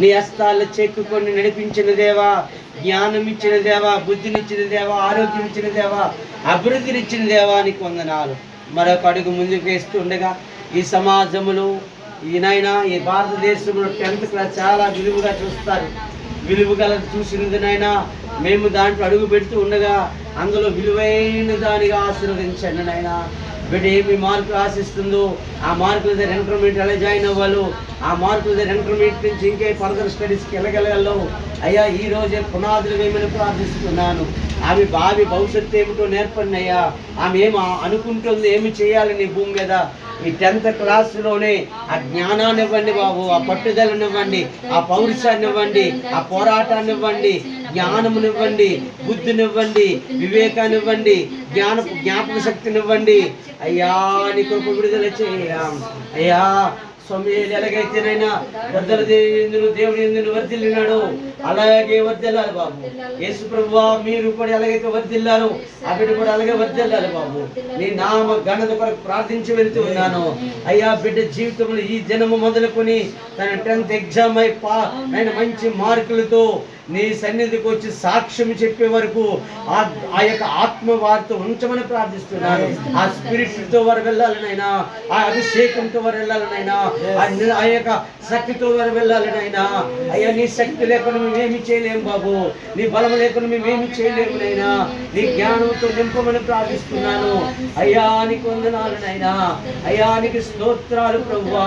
నీ హస్తాల్లో చెక్కుకొని నడిపించిన దేవా జ్ఞానం ఇచ్చిన దేవా బుద్ధినిచ్చిన దేవా ఆరోగ్యం ఇచ్చిన దేవా అభివృద్ధినిచ్చిన దేవా నీకు వందనాలు. మరొక అడుగు ముందుకు వేస్తూ ఉండగా ఈ సమాజంలో ఈయనైనా ఈ భారతదేశంలో టెన్త్ క్లాస్ చాలా విలువగా చూస్తారు. విలువ గల మేము దాంట్లో అడుగు పెడుతూ ఉండగా అందులో విలువైన దానిగా ఆశీర్వదించండి నాయనా. బిడ్డ ఏమి మార్కులు ఆశిస్తుందో ఆ మార్కుల దగ్గర ఇంటర్మీడియట్ ఎలా జాయిన్ అవ్వాలో ఆ మార్కుల దగ్గర ఇంటర్మీడియట్ నుంచి ఇంకే ఫర్దర్ స్టడీస్కి వెళ్ళగలగలో అయ్యా ఈ రోజే పునాదులు వేయమని ప్రార్థిస్తున్నాను. ఆమె భావి భవిష్యత్తు ఏమిటో నేర్పండి అయ్యా. ఆమె ఏమి అనుకుంటుంది ఏమి చేయాలని నీ భూమి మీద? ఈ టెన్త్ క్లాస్లోనే ఆ జ్ఞానాన్ని ఇవ్వండి బాబు ఆ పట్టుదలనివ్వండి ఆ పౌరుషాన్ని ఇవ్వండి ఆ పోరాటాన్ని ఇవ్వండి జ్ఞానమునివ్వండి బుద్ధినివ్వండి వివేకాన్ని ఇవ్వండి జ్ఞాన జ్ఞాపక శక్తినివ్వండి అయ్యా నీ కృప విడుదల చేయ. అయ్యా స్వామి ఎలాగైతేనైనా వర్ధల దేవుడు దేవుని ఎందుకు వర్ధిల్లినాడు అలాగే వర్ధిల్లాలి బాబు. యేసు ప్రభు మీరు కూడా ఎలాగైతే వర్ధిల్లారు ఆ బిడ్డ కూడా అలాగే వర్ధిల్లాలి బాబు. నీ నామ ఘనత కొరకు ప్రార్థించి వెళ్తూ ఉన్నాను. అయ్యా బిడ్డ జీవితంలో ఈ జనము మొదలుకొని తన టెన్త్ ఎగ్జామ్ అయి పా ఆయన మంచి మార్కులతో నీ సన్నిధికి వచ్చి సాక్ష్యం చెప్పే వరకు ఆ ఆ యొక్క ఆత్మ వారితో ఉంచమని ప్రార్థిస్తున్నాను. ఆ స్పిరిట్తో వారు వెళ్ళాలనైనా ఆ అభిషేకంతో వారు వెళ్ళాలనైనా ఆ ఆ యొక్క శక్తితో వారు వెళ్ళాలనైనా అయ్యా నీ శక్తి లేకుండా మేమేమి చేయలేము బాబు. నీ బలం లేకుండా మేమేమి చేయలేము నైనా నీ జ్ఞానంతో నింపమని ప్రార్థిస్తున్నాను. అయ్యా నీకు వందనాలు నైనా అయ్యా నీకు స్తోత్రాలు ప్రభువా